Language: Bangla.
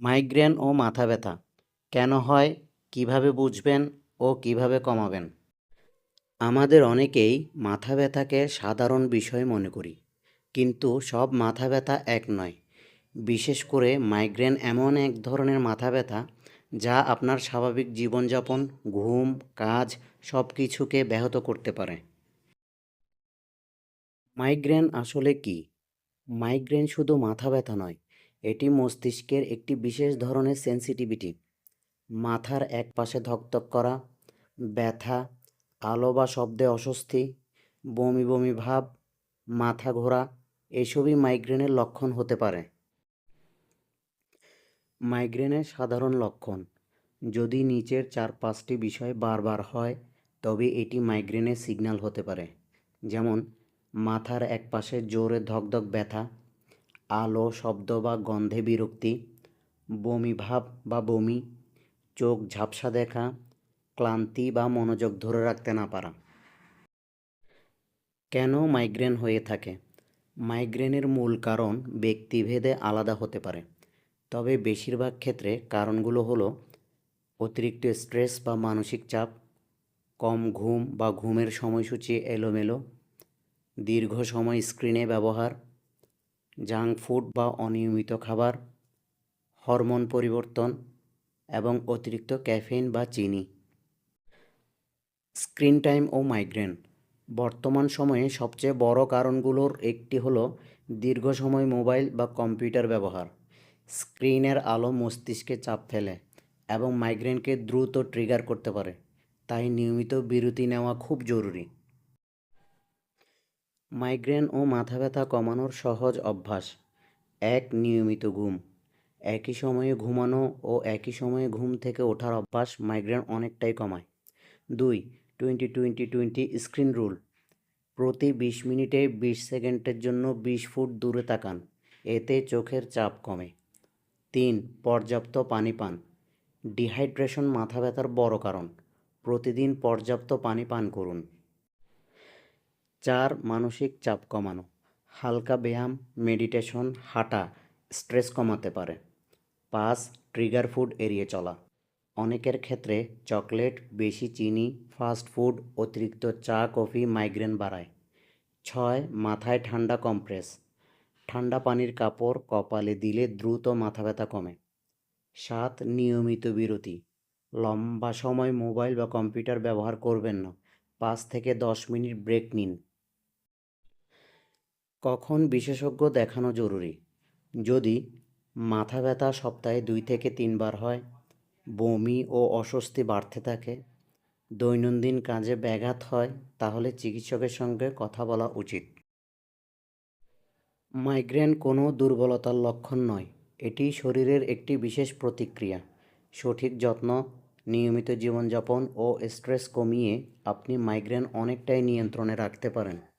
মাইগ্রেন ও মাথা ব্যথা। কেন হয়, কীভাবে বুঝবেন ও কীভাবে কমাবেন? আমাদের অনেকেই মাথা ব্যথাকে সাধারণ বিষয় মনে করি, কিন্তু সব মাথা ব্যথা এক নয়। বিশেষ করে মাইগ্রেন এমন এক ধরনের মাথা ব্যথা যা আপনার স্বাভাবিক জীবনযাপন, ঘুম, কাজ সব কিছুকে ব্যাহত করতে পারে। মাইগ্রেন আসলে কি? মাইগ্রেন শুধু মাথা ব্যথা নয় এটি মস্তিষ্কের একটি বিশেষ ধরনের সেন্সিটিভিটি মাথার এক পাশে ধকধক করা, ব্যথা, আলো বা শব্দে অস্বস্তি, বমি বমি ভাব, মাথা ঘোরা, এসবই মাইগ্রেনের লক্ষণ হতে পারে। মাইগ্রেনের সাধারণ লক্ষণ, যদি নিচের চার পাঁচটি বিষয় বারবার হয়, তবে এটি মাইগ্রেনের সিগন্যাল হতে পারে। যেমন, মাথার এক পাশে জোরে ধকধক ব্যথা আলো, শব্দ বা গন্ধে বিরক্তি, বমি ভাব বা বমি, চোখ ঝাপসা দেখা, ক্লান্তি বা মনোযোগ ধরে রাখতে না পারা। কেন মাইগ্রেন হয়ে থাকে? মাইগ্রেনের মূল কারণ ব্যক্তিভেদে আলাদা হতে পারে। তবে বেশিরভাগ ক্ষেত্রে কারণগুলো হলো অতিরিক্ত স্ট্রেস বা মানসিক চাপ, কম ঘুম বা ঘুমের সময়সূচি এলোমেলো, দীর্ঘ সময় স্ক্রিনে ব্যবহার জাঙ্ক ফুড বা অনিয়মিত খাবার, হরমোন পরিবর্তন এবং অতিরিক্ত ক্যাফেইন বা চিনি। স্ক্রিন টাইম ও মাইগ্রেন। বর্তমান সময়ে সবচেয়ে বড় কারণগুলোর একটি হলো দীর্ঘ সময় মোবাইল বা কম্পিউটার ব্যবহার। স্ক্রিনের আলো মস্তিষ্কে চাপ ফেলে এবং মাইগ্রেনকে দ্রুত ট্রিগার করতে পারে। তাই নিয়মিত বিরতি নেওয়া খুব জরুরি। মাইগ্রেন ও মাথা ব্যথা কমানোর সহজ অভ্যাস। এক, নিয়মিত ঘুম। একই সময়ে ঘুমানো ও একই সময়ে ঘুম থেকে ওঠার অভ্যাস মাইগ্রেন অনেকটাই কমায়। দুই, twenty twenty twenty screen rule. প্রতি বিশ মিনিটে বিশ সেকেন্ডের জন্য বিশ ফুট দূরে তাকান। এতে চোখের চাপ কমে। তিন, পর্যাপ্ত পানি পান। ডিহাইড্রেশন মাথা ব্যথার বড় কারণ। প্রতিদিন পর্যাপ্ত পানি পান করুন। চার মানসিক চাপ কমানো, হালকা ব্যায়াম, মেডিটেশন, হাঁটা, স্ট্রেস কমাতে পারে। পাঁচ, ট্রিগার ফুড এড়িয়ে চলা। অনেকের ক্ষেত্রে চকলেট, বেশি চিনি, ফাস্ট ফুড, অতিরিক্ত চা, কফি, মাইগ্রেন বাড়ায়। ছয়, মাথায় ঠান্ডা কম্প্রেস। ঠান্ডা পানির কাপড় কপালে দিলে দ্রুত মাথা ব্যথা কমে। সাত, নিয়মিত বিরতি। লম্বা সময় মোবাইল বা কম্পিউটার ব্যবহার করবেন না। পাঁচ থেকে দশ মিনিট ব্রেক নিন। কখন বিশেষজ্ঞ দেখানো জরুরি? যদি মাথা ব্যথা সপ্তাহে দুই থেকে তিনবার হয়, বমি ও অস্বস্তি বাড়তে থাকে, দৈনন্দিন কাজে ব্যাঘাত হয়, তাহলে চিকিৎসকের সঙ্গে কথা বলা উচিত। মাইগ্রেন কোনো দুর্বলতার লক্ষণ নয়, এটি শরীরের একটি বিশেষ প্রতিক্রিয়া। সঠিক যত্ন, নিয়মিত জীবনযাপন ও স্ট্রেস কমিয়ে আপনি মাইগ্রেন অনেকটাই নিয়ন্ত্রণে রাখতে পারেন।